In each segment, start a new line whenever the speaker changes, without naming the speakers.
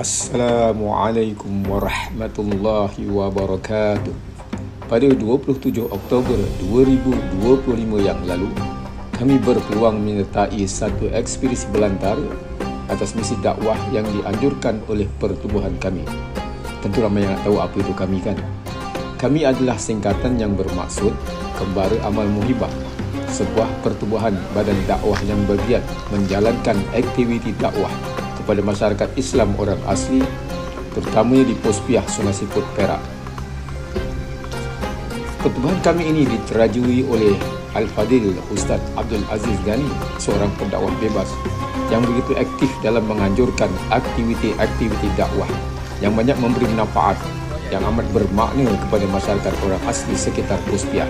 Assalamualaikum warahmatullahi wabarakatuh. Pada 27 Oktober 2025 yang lalu, kami berpeluang menyertai satu ekspedisi belantara atas misi dakwah yang dianjurkan oleh pertubuhan kami. Tentu ramai yang nak tahu apa itu kami kan? Kami adalah singkatan yang bermaksud Kembara Amal Muhibah, sebuah pertubuhan badan dakwah yang bergiat menjalankan aktiviti dakwah kepada masyarakat Islam orang asli terutamanya di Pospiah Sungai Siput Perak. Pertubuhan kami ini diterajui oleh Al-Fadil Ustaz Abdul Aziz Ghani, seorang pendakwah bebas yang begitu aktif dalam menganjurkan aktiviti-aktiviti dakwah yang banyak memberi manfaat yang amat bermakna kepada masyarakat orang asli sekitar Pospiah.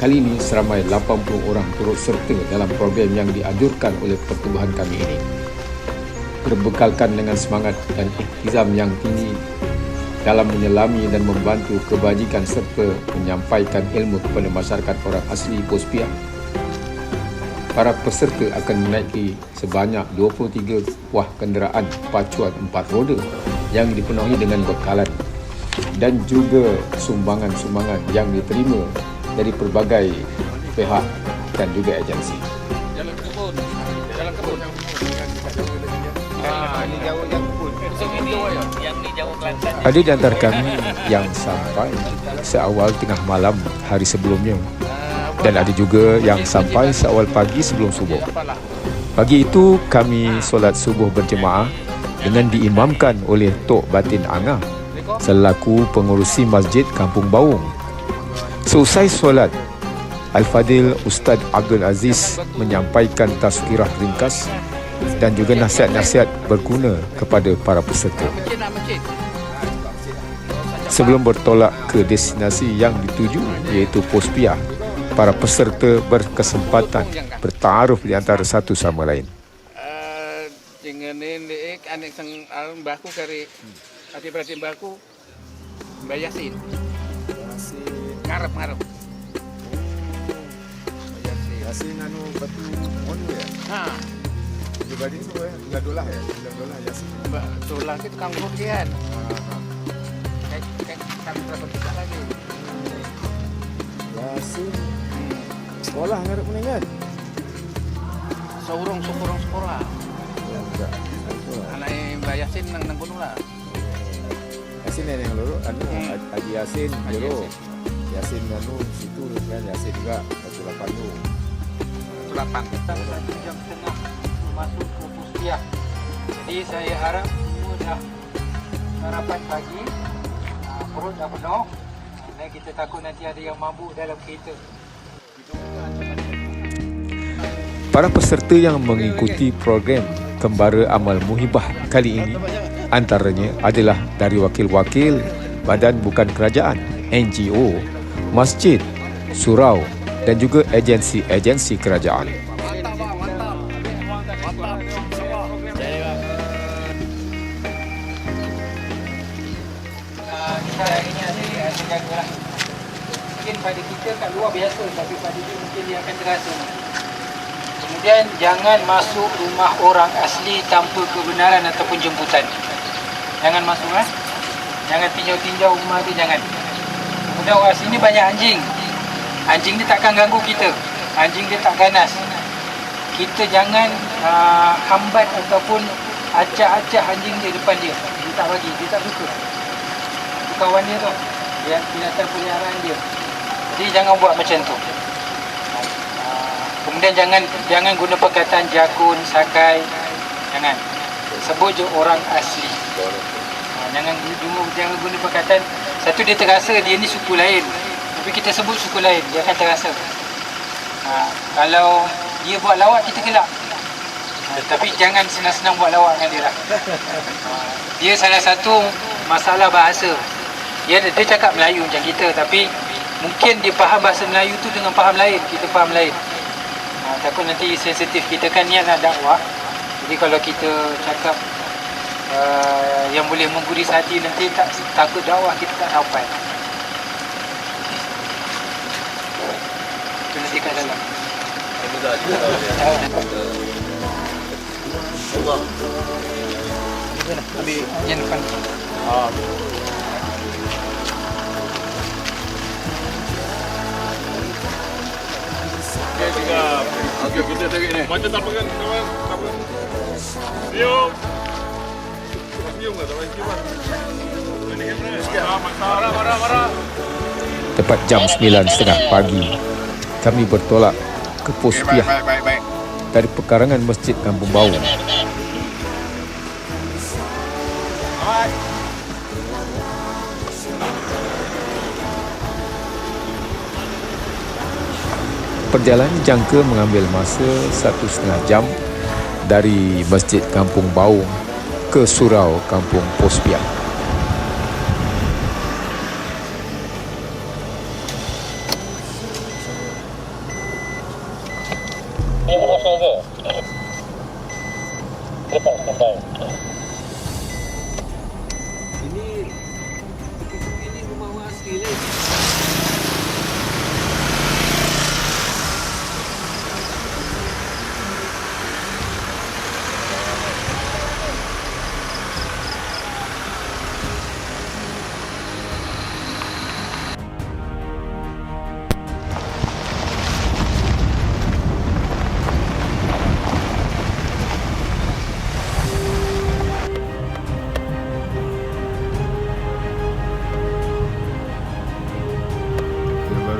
Kali ini seramai 80 orang turut serta dalam program yang dianjurkan oleh pertubuhan kami ini. Berbekalkan dengan semangat dan iktizam yang tinggi dalam menyelami dan membantu kebajikan serta menyampaikan ilmu kepada masyarakat orang asli Pospiah. Para peserta akan menaiki sebanyak 23 buah kenderaan pacuan empat roda yang dipenuhi dengan bekalan dan juga sumbangan-sumbangan yang diterima dari pelbagai pihak dan juga agensi.
Ah, ni jauh kebun.
So ini yang ni jauh Kelantan.
Ada di antara kami yang sampai seawal tengah malam hari sebelumnya dan ada juga yang sampai seawal pagi sebelum subuh. Pagi itu kami solat subuh berjemaah dengan diimamkan oleh Tok Batin Angah selaku pengurusi Masjid Kampung Baung. Seusai solat, Al-Fadil Ustaz Abdul Aziz menyampaikan tazkirah ringkas dan juga nasihat-nasihat berguna kepada para peserta. Sebelum bertolak ke destinasi yang dituju iaitu Pospiah, para peserta berkesempatan bertaaruf di antara satu sama lain.
Dengan ini anak sang kari hati beratin baku Mbak Yasin. Ngarep ngarep. Yasin.
Anu batu monu ya. Di bading tu ya. Enggak dolah ya. Enggak dolah Yasin.
Mbak Tola itu tukang kopian.
Ah,
Kayak kayak kami berapa kita lagi.
Yasin sekolah ngarep mana kan?
Seorang seorang sekolah.
Ya enggak. Sekolah.
Anak Mbak Yasin nang nang gunung lah.
Yasin ni yang loro anu
Hmm.
Haji Yasin
Haji
jero.
Yasin.
Yasin anu situ kan Yasin juga Batu Lapan tu.
Delapan. Satu jam setengah masuk ke Pustiah. Jadi saya harap semua dah sarapan pagi. Ah, Perut dah penuh. Dan kita takut nanti ada yang mabuk dalam kereta.
Para peserta yang mengikuti program Kembara Amal Muhibah kali ini antaranya adalah dari wakil-wakil badan bukan kerajaan, NGO, masjid, surau dan juga agensi-agensi kerajaan.
Pada kita kat luar biasa tapi pada dia mungkin dia akan terasa. Kemudian jangan masuk rumah orang asli tanpa kebenaran ataupun jemputan. Jangan masuk eh. Jangan tinjau-tinjau rumah tu jangan. Kemudian orang sini banyak anjing. Anjing ni takkan ganggu kita. Anjing dia tak ganas. Kita jangan uh, hambat ataupun acah-acah anjing dia depan dia. Dia tak bagi, dia tak suka kawan dia tu dia binatang peliharaan dia jadi jangan buat macam tu. Kemudian jangan jangan guna perkataan jakun sakai. Jangan. Sebut je orang asli. Ah, jangan guna jangan guna perkataan satu dia terasa dia ni suku lain. Tapi kita sebut suku lain dia akan terasa. Ah, kalau dia buat lawak kita gelak Ah, tapi jangan senang-senang buat lawak dengan dia lah. Ah, dia salah satu masalah bahasa. Dia dia cakap Melayu macam kita tapi mungkin dia faham bahasa Melayu tu dengan faham lain kita faham lain. Ha, takut nanti sensitif kita kan niat nak dakwah. Jadi kalau kita cakap uh, yang boleh menggurus hati nanti tak takut dakwah kita tak sampai. Itu nanti kat dalam.
Allah
ambil yang depan.
Okey, tiga. Okey, kita tarik ni. Macam tak pegang kawan. Tak pegang. Cium. Cium ke? Tak payah cium. Ini kamera. Marah, marah, marah, marah.
Tepat jam 9.30 pagi, kami bertolak ke pos Piah
Baik, baik, baik.
dari pekarangan Masjid Kampung Bau. Perjalanan jangka mengambil masa satu setengah jam dari Masjid Kampung Bau ke Surau Kampung Pos Piah.
Kita baru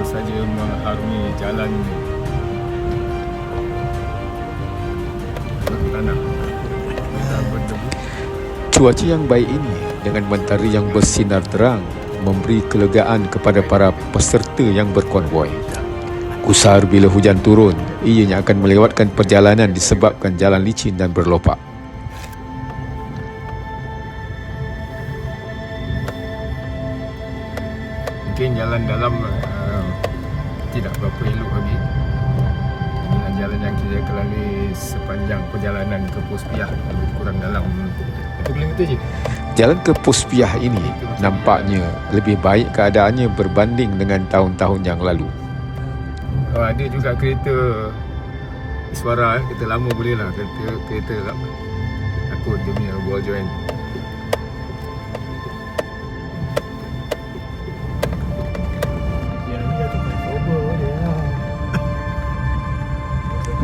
saja mengharungi jalan ni. Tanah. Kita berdebu.
Cuaca yang baik ini dengan mentari yang bersinar terang memberi kelegaan kepada para peserta yang berkonvoi. Kusar bila hujan turun, ianya akan melewatkan perjalanan disebabkan jalan licin dan berlopak.
Mungkin jalan dalam uh, tidak berapa elok lagi. Inilah jalan yang kita lalui sepanjang perjalanan ke Pos Piah lebih kurang dalam 1 km je.
Jalan ke Puspiah ini nampaknya lebih baik keadaannya berbanding dengan tahun-tahun yang lalu.
Oh, ada juga kereta Iswara eh. Kereta lama boleh lah Kereta, kereta lama Takut dia punya ball joint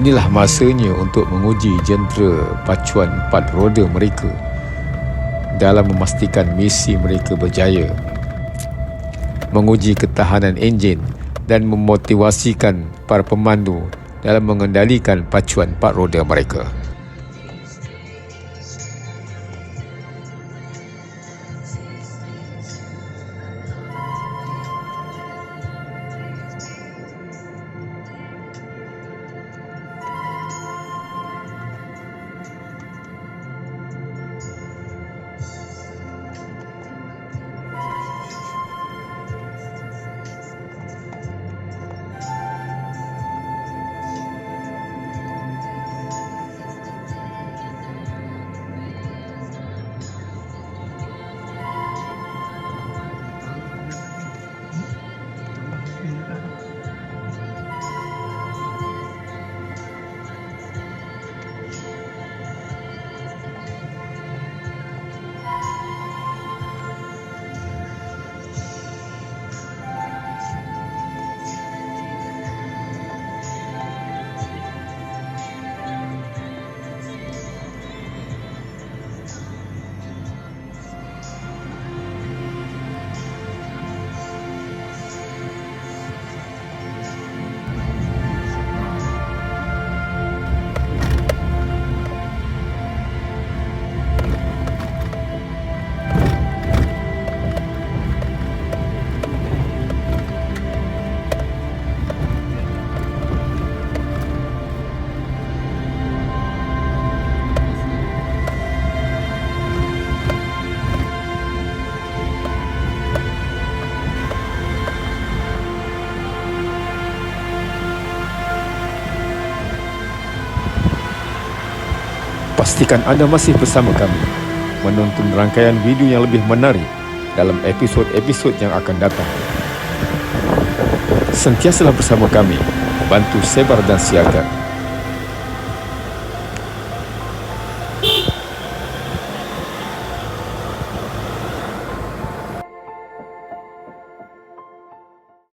Inilah masanya untuk menguji jentera pacuan empat roda mereka dalam memastikan misi mereka berjaya. Menguji ketahanan enjin dan memotivasikan para pemandu dalam mengendalikan pacuan empat roda mereka. Pastikan anda masih bersama kami. Menonton rangkaian video yang lebih menarik dalam episod-episod yang akan datang. Sentiasalah bersama kami, bantu sebar dan siaga